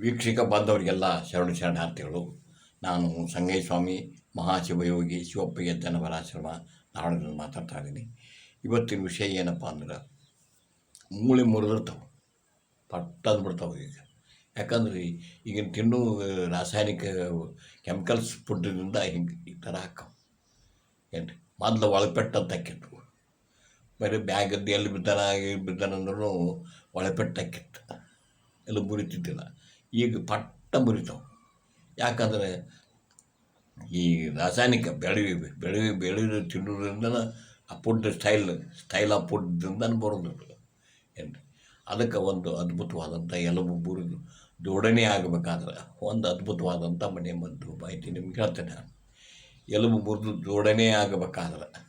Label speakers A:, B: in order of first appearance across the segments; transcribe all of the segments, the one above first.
A: ವೀಕ್ಷಕ ಬಾಂಧವರಿಗೆಲ್ಲ ಶರಣ ಶರಣಾರ್ಥಿಗಳು. ನಾನು ಸಂಗಯ್ಯ ಸ್ವಾಮಿ ಮಹಾಶಿವಯೋಗಿ ಶಿವಪ್ಪಯ್ಯ ಯಜ್ಜನವರ ಆಶ್ರಮ ನಾಡಿನಲ್ಲಿ ಮಾತಾಡ್ತಾ ಇದ್ದೀನಿ. ಇವತ್ತಿನ ವಿಷಯ ಏನಪ್ಪ ಅಂದ್ರೆ, ಮೂಳೆ ಮುರಿದಿರ್ತಾವೆ. ಪಟ್ಟಂದು ಬಿಡ್ತಾವೆ ಈಗ. ಯಾಕಂದ್ರೆ ಈಗಿನ ತಿನ್ನೋ, ರಾಸಾಯನಿಕ ಕೆಮಿಕಲ್ಸ್ ಫುಡ್ಡಿನಿಂದ ಹಿಂಗೆ ಈ ಥರ ಹಾಕವು ಏನು ಮೊದಲು ಒಳಪೆಟ್ಟು ಅಂತ ಬರೀ ಬ್ಯಾಗದ್ದು ಎಲ್ಲಿ ಬಿದ್ದಾನ ಬಿದ್ದಾನಂದ್ರೂ ಒಳಪೆಟ್ಟು ಹಾಕಿತ್ತು ಎಲ್ಲ ಮುರಿತಿದ್ದಿಲ್ಲ. ಈಗ ಪಟ್ಟ ಮುರಿತಾವೆ. ಯಾಕಂದರೆ ಈ ರಾಸಾಯನಿಕ ಬೆಳವಿ ಬೆಳವಿ ಬೆಳೆದು ತಿನ್ನೋದ್ರಿಂದ ಆ ಫುಡ್ ಸ್ಟೈಲ್ ಸ್ಟೈಲ್ ಆಫ್ ಫುಡ್ದಿಂದ ಬರೋದು ಏನು ಅದಕ್ಕೆ ಒಂದು ಅದ್ಭುತವಾದಂಥ ಎಲುಬು ಮುರಿದು ಜೋಡಣೆ ಆಗಬೇಕಾದ್ರೆ ಒಂದು ಅದ್ಭುತವಾದಂಥ ಮನೆ ಮದ್ದು ಮಾಹಿತಿ ನಿಮ್ಗೆ ಹೇಳ್ತೇನೆ ನಾನು. ಎಲುಬು ಮುರಿದು ಜೋಡಣೆ ಆಗಬೇಕಾದ್ರೆ,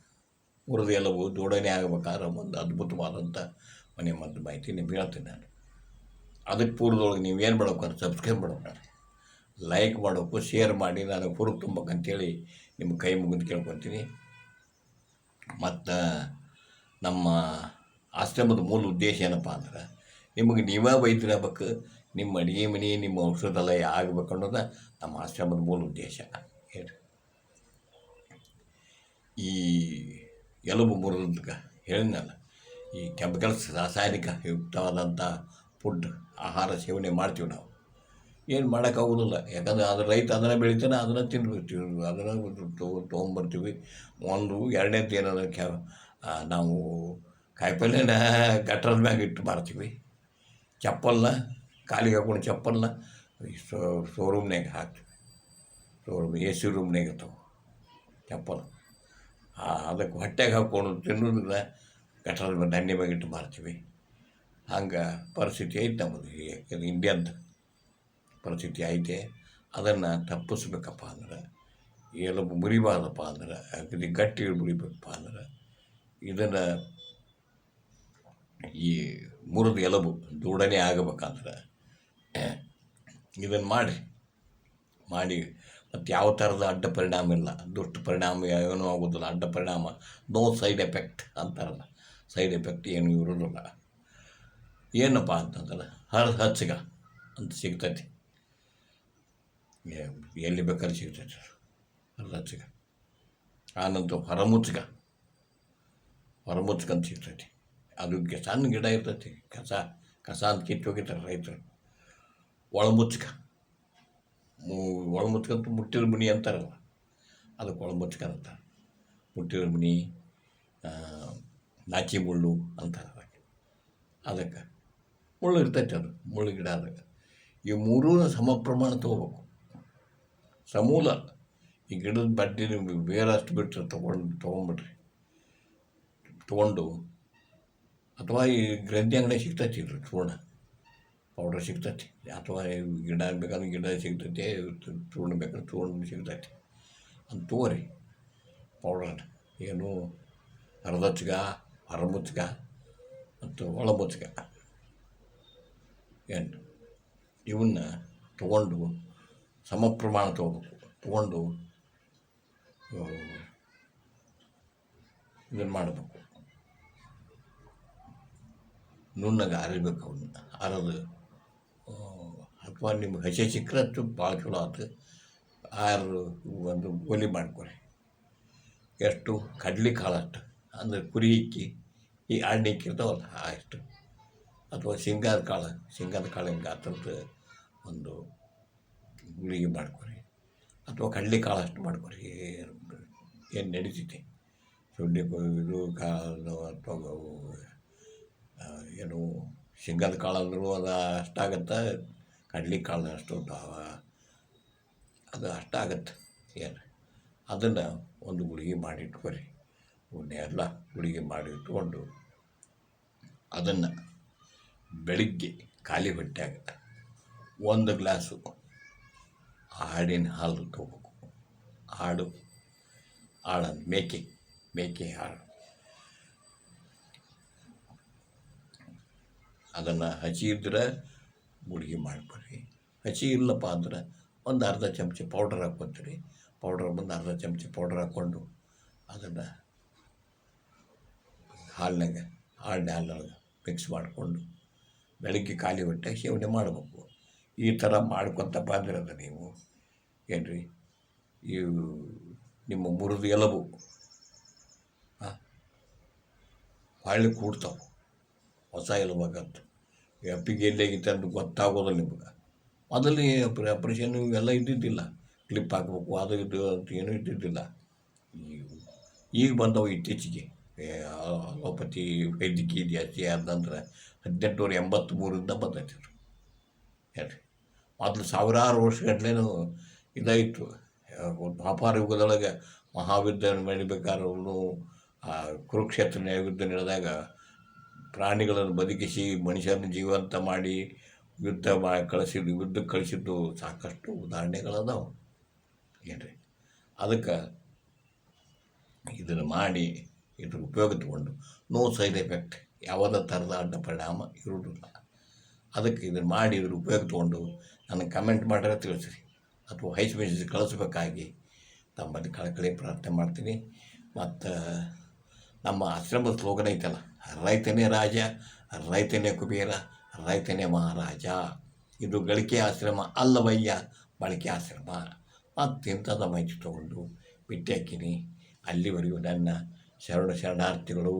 A: ಮುರಿದು ಎಲುಬು ಜೋಡಣೆ ಆಗಬೇಕಾದ್ರೆ ಒಂದು ಅದ್ಭುತವಾದಂಥ ಮನೆ ಮದ್ದು ಮಾಹಿತಿ ನಿಮ್ಗೆ ಹೇಳ್ತೇನೆ ನಾನು. ಅದಕ್ಕೆ ಪೂರ್ವದೊಳಗೆ ನೀವೇನು ಮಾಡಬೇಕು ಸಬ್ಸ್ಕ್ರೈಬ್ ಮಾಡ್ಬೇಕು ಲೈಕ್ ಮಾಡಬೇಕು ಶೇರ್ ಮಾಡಿ ನನಗೆ ಪೂರ್ವ ತುಂಬಬೇಕಂತೇಳಿ ನಿಮ್ಮ ಕೈ ಮುಗಿದು ಕೇಳ್ಕೊತೀನಿ. ಮತ್ತು ನಮ್ಮ ಆಶ್ರಮದ ಮೂಲ ಉದ್ದೇಶ ಏನಪ್ಪ ಅಂದ್ರೆ ನಿಮಗೆ ನೀವೇ ವೈದ್ಯರಾಗಬೇಕು ನಿಮ್ಮ ಅಡುಗೆ ಮನೆ, ನಿಮ್ಮ ಔಷಧಾಲಯ ಆಗಬೇಕು ಅನ್ನೋದು ನಮ್ಮ ಆಶ್ರಮದ ಮೂಲ ಉದ್ದೇಶ. ಹೇಳಿ ಈ ಎಲುಬು ಮುರಿದಕ್ಕೆ ಹೇಳಿದ್ನಲ್ಲ, ಈ ಕೆಮಿಕಲ್ಸ್ ರಾಸಾಯನಿಕ ಯುಕ್ತವಾದಂಥ ಫುಡ್ ಆಹಾರ ಸೇವನೆ ಮಾಡ್ತೀವಿ ನಾವು. ಏನು ಮಾಡೋಕ್ಕಾಗೋದಿಲ್ಲ ಯಾಕಂದರೆ ಅದು ರೈತ ಅದನ್ನು ಬೆಳಿತಾನೆ, ಅದನ್ನು ತಿನ್ಬಿಡ್ತೀವಿ ಅದನ್ನು ತೊಗೊಂಬರ್ತೀವಿ. ಒಂದು ಎರಡನೇದು ಏನಾದ್ರು ಕ್ಯಾ ನಾವು ಕಾಯಿಪಲ್ಲೆನ ಗಟ್ಟರದ ಮ್ಯಾಗ ಇಟ್ಟು ಮಾರ್ತೀವಿ. ಚಪ್ಪಲ್ನ, ಕಾಲಿಗೆ ಹಾಕೊಂಡು ಚಪ್ಪಲ್ನ ಶೋರೂಮ್ನಾಗ ಹಾಕ್ತೀವಿ. ಶೋರೂಮ್, ಎ ಸಿ ರೂಮ್ನಾಗ ಇರ್ತಾವೆ ಚಪ್ಪಲ್. ಅದಕ್ಕೆ ಹೊಟ್ಟೆಗೆ ಹಾಕ್ಕೊಂಡು ತಿನ್ನೋದನ್ನ ಗಟ್ಟರದ ಮ್ಯಾಗ ಮ್ಯಾಗ ಇಟ್ಟು ಮಾರ್ತೀವಿ. ಹಂಗೆ ಪರಿಸ್ಥಿತಿ ಐತೆ ನಮ್ಮದು ಯಾಕಂದ್ರೆ ಇಂಡಿಯಾದ ಪರಿಸ್ಥಿತಿ ಐತೆ. ಅದನ್ನು ತಪ್ಪಿಸ್ಬೇಕಪ್ಪ ಅಂದ್ರೆ ಎಲುಬು ಮುರಿಬಾರ್ದಪ್ಪ ಅಂದ್ರೆ ಅಗದಿ ಗಟ್ಟಿ ಮುರಿಬೇಕಪ್ಪ ಅಂದ್ರೆ, ಇದನ್ನು ಈ ಮುರಿದು ಎಲುಬು ದೂಡನೆ ಆಗಬೇಕಂದ್ರೆ ಇದನ್ನು ಮಾಡಿ ಮಾಡಿ, ಮತ್ತು ಯಾವ ಥರದ ಅಡ್ಡ ಪರಿಣಾಮ ಇಲ್ಲ. ದುಷ್ಟ ಪರಿಣಾಮ ಏನೂ ಆಗೋದಿಲ್ಲ. ಅಡ್ಡ ಪರಿಣಾಮ, ನೋ ಸೈಡ್ ಎಫೆಕ್ಟ್ ಅಂತಾರಲ್ಲ. ಸೈಡ್ ಎಫೆಕ್ಟ್ ಏನೂ ಇರೋದಿಲ್ಲ. ಏನಪ್ಪ ಅಂತಂದ್ರೆ ಹರ ಹಚ್ಚಗ ಅಂತ ಸಿಗ್ತೈತಿ. ಎಲ್ಲಿ ಬೇಕಾದ್ರೆ ಸಿಗ್ತೈತಿ. ಹರ ಹಚ್ಚಗ ಆನಂತರ ಹೊರಮುಚ್ಚಗ ಹೊರಮುಚ್ಚಗ ಅಂತ ಸಿಗ್ತೈತಿ. ಅದು ಸಣ್ಣ ಗಿಡ ಇರ್ತೈತಿ. ಕಸ ಕಸ ಅಂತ ಕಿತ್ತು ಹೋಗಿತಾರೆ ರೈತರು. ಒಳಮುಚ್ಚಕ ಮು ಒಳಮುಚ್ಚಗಂತ ಮುಟ್ಟಿದ ಮುನಿ ಅಂತಾರಲ್ಲ. ಅದಕ್ಕೆ ಒಳಮುಚ್ಚಕ ಅಂತಾರೆ. ಮುಟ್ಟಿದ ಮುನಿ ಆ, ನಾಚಿ ಮುಳ್ಳು ಅಂತಾರೆ ಅದಕ್ಕೆ. ಅದಕ್ಕೆ ಮುಳ್ಳು ಇರ್ತೈತೆ ಅದು, ಮುಳ್ಳು ಗಿಡ ಆದಾಗ. ಈ ಮೂರೂ ಸಮ ಪ್ರಮಾಣ ತೊಗೋಬೇಕು. ಸಮೂಲ. ಈ ಗಿಡದ ಬಡ್ಡಿ ನಿಮಗೆ ಬೇರೆ ಅಷ್ಟು ಬಿಟ್ಟರೆ ತೊಗೊಂಡು, ತೊಗೊಂಬಿಡ್ರಿ. ತೊಗೊಂಡು, ಅಥವಾ ಈ ಗ್ರಂಥಿ ಅಂಗಡಿ ಸಿಗ್ತೈತಿ ಇದು ಚೂರ್ಣ ಪೌಡರ್ ಸಿಗ್ತೈತಿ. ಅಥವಾ ಗಿಡ ಬೇಕಾದ್ರೆ ಗಿಡ ಸಿಗ್ತೈತಿ ಚೂರ್ಣ ಬೇಕಾದ್ರೆ ಚೂರ್ಣ ಸಿಗ್ತೈತಿ. ಅಂತ ತಗೋರಿ. ಪೌಡರ್ ಏನು ಅರ್ಧಚ್ಗ ಹೊರಮುಚ್ಗ ಮತ್ತು ಒಳಮುಚ್ಗ ಏನು ಇವನ್ನ ತಗೊಂಡು ಸಮ ಪ್ರಮಾಣ ತಗೋಬೇಕು. ತಗೊಂಡು ಇದನ್ನು ಮಾಡಬೇಕು. ನುಣ್ಣಗೆ ಅರಿಬೇಕು ಅವನ್ನ ಅರದು ಅಥವಾ ನಿಮ್ಗೆ ಹಸಿ ಸಿಕ್ಕರೆ ಅಂತೂ ಭಾಳ ಚಲೋ ಆಯ್ತು ಆರು ಒಂದು ಗೋಲಿ ಮಾಡ್ಕೊರಿ. ಎಷ್ಟು ಕಡ್ಲಿ ಕಾಳಷ್ಟು. ಅಂದರೆ ಕುರಿ ಇಕ್ಕಿ ಈ ಹಣ್ಣು ಇಕ್ಕಿರ್ತಾವಲ್ಲ ಅಷ್ಟು ಅಥವಾ ಶೇಂಗಾದ ಕಾಳು ಶೇಂಗಾದ ಕಾಳು ಹಿಂಗೆ ಥರದ್ದು ಒಂದು ಗುಳಿಗೆ ಮಾಡ್ಕೊರಿ. ಅಥವಾ ಕಡಲೆ ಕಾಳು ಅಷ್ಟು ಮಾಡ್ಕೊರಿ. ಏನು ನಡೀತೈತಿ? ಸೊಳ್ಳೆ ಇದು ಕಾಳು ಅಥವಾ ಏನು ಶೇಂಗಾದ ಕಾಳು ಅಂದರೂ ಅದು ಅಷ್ಟಾಗತ್ತೆ ಕಡಲೆ ಕಾಳು ಅಷ್ಟು ಅದು ಅಷ್ಟಾಗತ್ತೆ ಏನು? ಅದನ್ನು ಒಂದು ಗುಳಿಗೆ ಮಾಡಿ ಇಟ್ಕೊರಿ ಇವನ್ನೆಲ್ಲ ಗುಳಿಗೆ ಮಾಡಿ ಇಟ್ಕೊಂಡು ಅದನ್ನು ಬೆಳಿಗ್ಗೆ ಖಾಲಿ ಹೊಟ್ಟೆಯಾಗ ಒಂದು ಗ್ಲಾಸು ಆಡಿನ ಹಾಲು ತೊಗೋಬೇಕು. ಆಡು ಆಡ ಮೇಕೆ ಮೇಕೆ ಹಾಡು ಅದನ್ನು ಹಸಿ ಇದ್ರೆ ಗುಳಿಗೆ ಮಾಡ್ಕೊರಿ ಹಸಿ ಇಲ್ಲಪ್ಪ ಅಂದ್ರೆ ಒಂದು ಅರ್ಧ ಚಮಚ ಪೌಡರ್ ಹಾಕ್ಕೊತೀರಿ. ಪೌಡರ್ ಬಂದು ಅರ್ಧ ಚಮಚ ಪೌಡರ್ ಹಾಕ್ಕೊಂಡು ಅದನ್ನು ಹಾಲಿನಾಗ, ಹಾಲಿನ ಹಾಲಿನೊಳಗೆ ಮಿಕ್ಸ್ ಮಾಡಿಕೊಂಡು ಬೆಳಗ್ಗೆ ಖಾಲಿ ಹೊಟ್ಟೆ ಸೇವನೆ ಮಾಡಬೇಕು. ಈ ಥರ ಮಾಡ್ಕೊತ ಬಂದಿರೋದ ನೀವು. ಏನು ಇವು ನಿಮ್ಮ ಮುರಿದು ಎಲಬು. ಹಾಂ ಕೂಡ್ತಾವ ಕೂಡ್ತಾವೆ. ಹೊಸ ಎಲುಬಾಗಂತ. ಎಲ್ಲಿ ಆಗಿತ್ತು ಅಂತ ಗೊತ್ತಾಗೋದಿಲ್ಲ ನಿಮ್ಗೆ. ಮೊದಲೇ ಆಪ್ರೇಷನ್ ಇವೆಲ್ಲ ಇದ್ದಿದ್ದಿಲ್ಲ. ಕ್ಲಿಪ್ ಹಾಕ್ಬೇಕು, ಅದು ಇದು ಅಂತ ಏನೂ ಇದ್ದಿದ್ದಿಲ್ಲ. ಈಗ ಈಗ ಬಂದವು ಇತ್ತೀಚೆಗೆ. ಅಲೋಪತಿ ವೈದ್ಯಕೀಯ ಜಾಸ್ತಿ ಅಂತಂದ್ರೆ ಹದಿನೆಂಟುನೂರ ಎಂಬತ್ತ್ಮೂರಿಂದ ಬಂದೈತೆ ಹೇಳ್ರಿ. ಮೊದಲು ಸಾವಿರಾರು ವರ್ಷಗಟ್ಲೆನೂ ಇದಾಯಿತು. ವ್ಯಾಪಾರ ಯುಗದೊಳಗೆ ಮಹಾಯುದ್ಧ ನಡಿಬೇಕಾದ್ರೆ ಅವನು ಕುರುಕ್ಷೇತ್ರ ಯುದ್ಧ ನಡೆದಾಗ ಪ್ರಾಣಿಗಳನ್ನು ಬದುಕಿಸಿ, ಮನುಷ್ಯರನ್ನು ಜೀವಂತ ಮಾಡಿ, ಯುದ್ಧ ಮಾ, ಕಳಿಸಿದ್ದು ಯುದ್ಧಕ್ಕೆ ಕಳಿಸಿದ್ದು ಸಾಕಷ್ಟು ಉದಾಹರಣೆಗಳದಾವೆ. ರೀ ಅದಕ್ಕೆ ಇದನ್ನು ಮಾಡಿ ಇದ್ರ ಉಪಯೋಗ ತಗೊಂಡು ನೋ ಸೈಡ್ ಎಫೆಕ್ಟ್ ಯಾವುದೇ ಥರದ ಅಡ್ಡ ಪರಿಣಾಮ ಇರುವುದಿಲ್ಲ. ಅದಕ್ಕೆ ಇದನ್ನು ಮಾಡಿ ಇದ್ರ ಉಪಯೋಗ ತೊಗೊಂಡು ನನಗೆ ಕಮೆಂಟ್ ಮಾಡಿದ್ರೆ ತಿಳಿಸ್ರಿ. ಅಥವಾ ಹೈಸ್ ಮೆಸೇಜ್ ಕಳಿಸ್ಬೇಕಾಗಿ ತಮ್ಮಲ್ಲಿ ಕಳಕಳಿ ಪ್ರಾರ್ಥನೆ ಮಾಡ್ತೀನಿ. ಮತ್ತು ನಮ್ಮ ಆಶ್ರಮದ ಸ್ಲೋಗನ್ ಐತಲ್ಲ, ರೈತನೇ ರಾಜ, ರೈತನೇ ಕುಬೇರ, ರೈತನೇ ಮಹಾರಾಜ. ಇದು ಗಳಿಕೆ ಆಶ್ರಮ ಅಲ್ಲವಯ್ಯ ಬಳಕೆ ಆಶ್ರಮ. ಮತ್ತಿಂಥದ್ದು ಮಾಹಿತಿ ತೊಗೊಂಡು ಬಿಟ್ಟಾಕಿನಿ ಅಲ್ಲಿವರೆಗೂ ನನ್ನ ಶರಣ ಶರಣಾರ್ಥಿಗಳು